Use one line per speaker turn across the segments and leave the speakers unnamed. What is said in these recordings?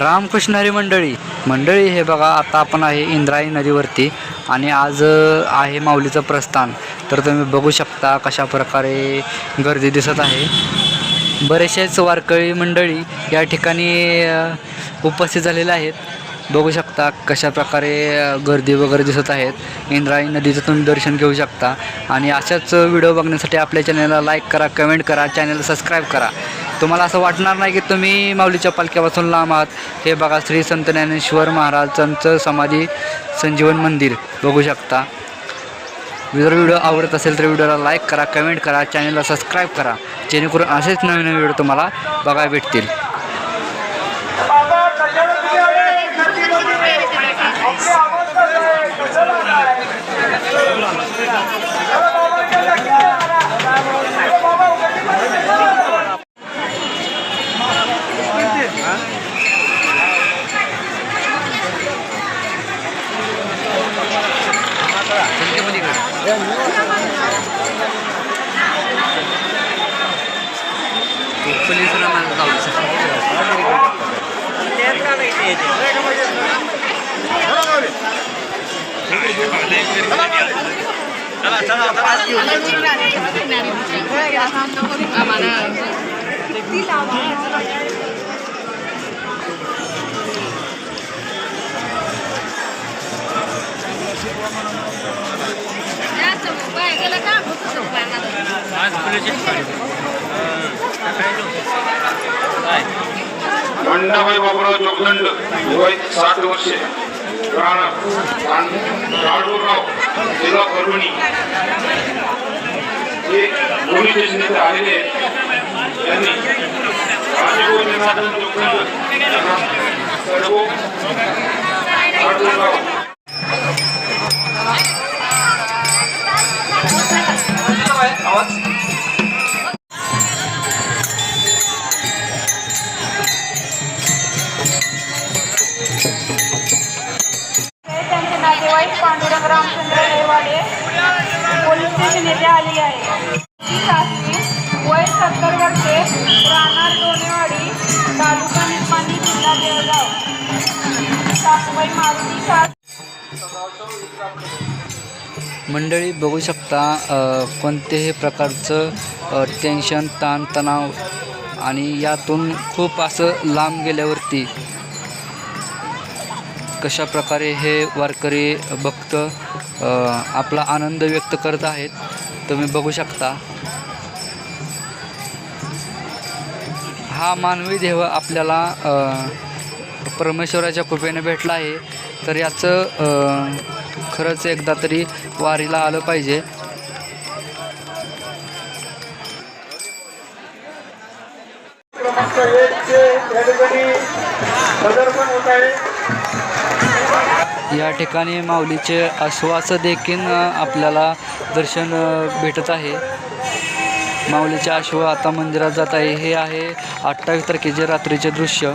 रामकृष्ण हरी मंडळी. मंडळी हे बघा आता आपण आहे इंद्रायणी नदीवरती आणि आज आहे माऊलीचं प्रस्थान. तर तुम्ही बघू शकता कशा प्रकारे गर्दी दिसत आहे. बरेचसेच वारकरी मंडळी या ठिकाणी उपस्थित झालेले आहेत. बघू शकता कशा प्रकारे गर्दी वगैरे दिसत आहेत. इंद्रायणी नदीचं तुम्ही दर्शन घेऊ शकता. आणि अशाच व्हिडिओ बघण्यासाठी आपल्या चॅनलला लाईक करा कमेंट करा चॅनल सबस्क्राईब करा. तुम्हाला असं वाटणार नाही की तुम्ही माऊलीच्या पालख्यापासून लांब आहात. हे बघा श्री संत ज्ञानेश्वर महाराजांचं समाधी संजीवन मंदिर. बघू शकता. जर व्हिडिओ आवडत असेल तर व्हिडिओला लाईक करा कमेंट करा चॅनलला सबस्क्राईब करा. जेणेकरून असेच नवीन नवीन व्हिडिओ तुम्हाला बघायला भेटतील.
全然出てくる목소리 소리만 나오고 있어 Gracias. મંડાભાઈ બાબુરાવ ચોકદંડ વય સાત
વર્ષે. રાણુરાવ જિલ્લા પરવણી એ પોલીસ સ્ટેશને આવીને એની રાજીવ જનાર્દન ચોકદંડ. સર્વો રાણુરાવ पोलीस स्टेशन येथे आहे ती सासवी वय सत्तर वर्षे राहणार दोनेवाडी तालुका निपाणी जिल्हा देवगाव सासूबाई मारुती सास
मंडळी बघू शकता कोणतेही प्रकारचं टेन्शन ताणतणाव आणि यातून खूप असं लांब गेल्यावरती कशा प्रकारे हे वारकरी भक्त आपला आनंद व्यक्त करत आहेत तुम्ही बघू शकता. हा मानवी देह आपल्याला परमेश्वराच्या कृपेने भेटला आहे. तर याचं खरंच एकदा तरी वारीला आलं पाहिजे.
क्रमांक या ठिकाणी पदार्पण होत आहे.
या ठिकाणी माऊलीचे आश्वास देखील आपल्याला दर्शन भेटत आहे. माऊलीचे आश्व आता मंदिरात जात आहे. हे आहे अठ्ठावीस तारखेचे रात्रीचे दृश्य.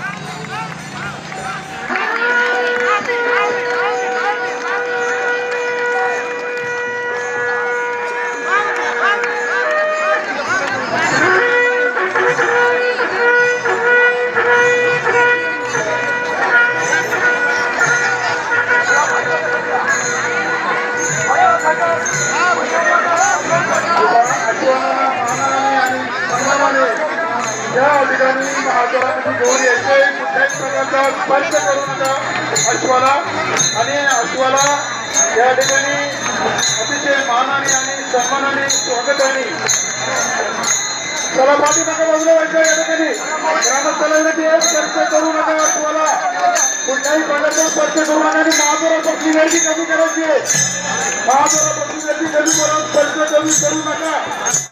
या ठिकाणी महाजनामध्ये घेऊन यायचे कुठल्याही प्रकारचा स्पर्श करू नका अश्वाला. आणि अश्वाला या ठिकाणी अतिशय मानाने आणि सन्मानाने स्वागताने. चला पाठी नका बाजूला व्हायचं या ठिकाणी. ग्रामस्थाला स्पर्श करू नका अश्वाला. कुठल्याही प्रकारचा स्पर्श करू नका आणि महापौरापासून गर्दी कमी करायची आहे. महाजनापासून गर्दी कमी करून स्पर्श कमी करू नका.